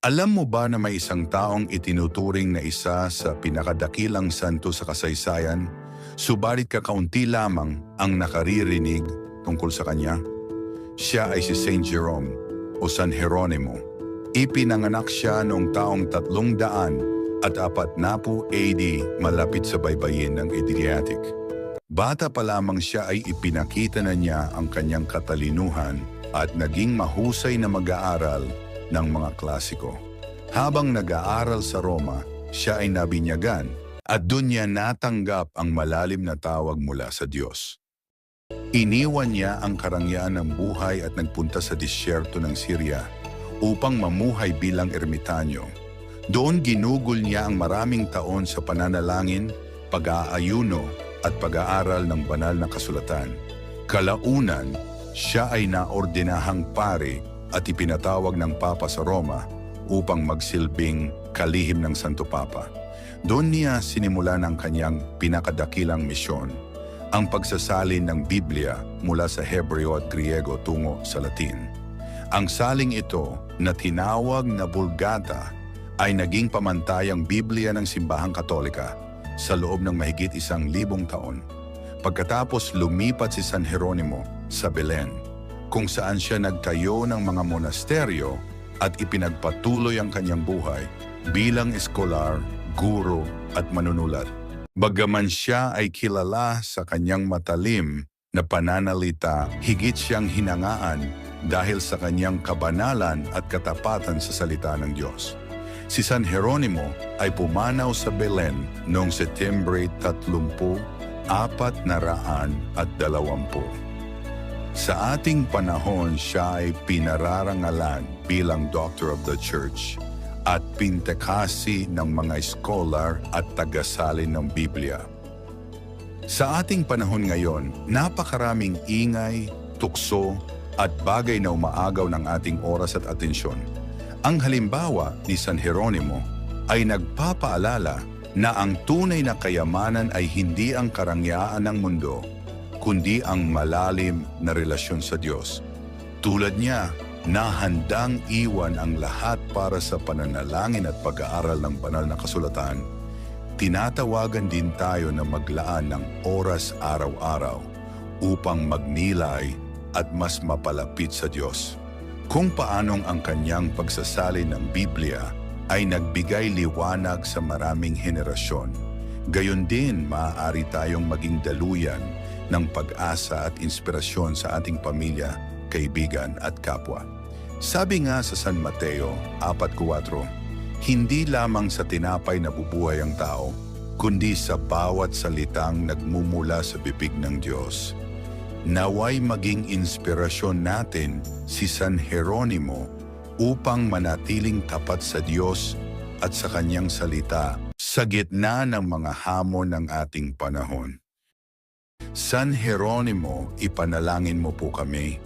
Alam mo ba na may isang taong itinuturing na isa sa pinakadakilang santo sa kasaysayan, subalit kakaunti lamang ang nakaririnig tungkol sa kanya? Siya ay si Saint Jerome o San Jeronimo. Ipinanganak siya noong taong tatlong daan at apat na po AD malapit sa baybayin ng Adriatic. Bata pa lamang siya ay ipinakita na niya ang kanyang katalinuhan at naging mahusay na mag-aaral ng mga klasiko. Habang nag-aaral sa Roma, siya ay nabinyagan at doon niya natanggap ang malalim na tawag mula sa Diyos. Iniwan niya ang karangyaan ng buhay at nagpunta sa disyerto ng Syria upang mamuhay bilang ermitanyo. Doon ginugol niya ang maraming taon sa pananalangin, pag-aayuno at pag-aaral ng banal na kasulatan. Kalaunan, siya ay naordinahang pare at ipinatawag ng Papa sa Roma upang magsilbing kalihim ng Santo Papa. Doon niya sinimulan ang kanyang pinakadakilang misyon, ang pagsasalin ng Biblia mula sa Hebreo at Griego tungo sa Latin. Ang saling ito na tinawag na Vulgata ay naging pamantayang Biblia ng Simbahang Katolika sa loob ng mahigit isang libong taon. Pagkatapos lumipat si San Jeronimo sa Belen, kung saan siya nagtayo ng mga monasteryo at ipinagpatuloy ang kanyang buhay bilang eskolar, guro at manunulat. Bagaman siya ay kilala sa kanyang matalim na pananalita, higit siyang hinangaan dahil sa kanyang kabanalan at katapatan sa salita ng Diyos. Si San Jeronimo ay pumanaw sa Belen noong Setembre 30, 420. Sa ating panahon, siya ay pinararangalan bilang Doctor of the Church at pintekasi ng mga scholar at tagasalin ng Biblia. Sa ating panahon ngayon, napakaraming ingay, tukso, at bagay na umaagaw ng ating oras at atensyon. Ang halimbawa ni San Jeronimo ay nagpapaalala na ang tunay na kayamanan ay hindi ang karangyaan ng mundo, kundi ang malalim na relasyon sa Diyos. Tulad niya, na handang iwan ang lahat para sa pananalangin at pag-aaral ng banal na kasulatan, tinatawagan din tayo na maglaan ng oras araw-araw upang magnilay at mas mapalapit sa Diyos. Kung paanong ang kanyang pagsasalin ng Biblia ay nagbigay liwanag sa maraming henerasyon, gayon din maaari tayong maging daluyan ng pag-asa at inspirasyon sa ating pamilya, kaibigan at kapwa. Sabi nga sa San Mateo 4.4, hindi lamang sa tinapay nabubuhay ang tao, kundi sa bawat salitang nagmumula sa bibig ng Diyos. Naway maging inspirasyon natin si San Jeronimo upang manatiling tapat sa Diyos at sa kanyang salita sa gitna ng mga hamon ng ating panahon. San Jeronimo, ipanalangin mo po kami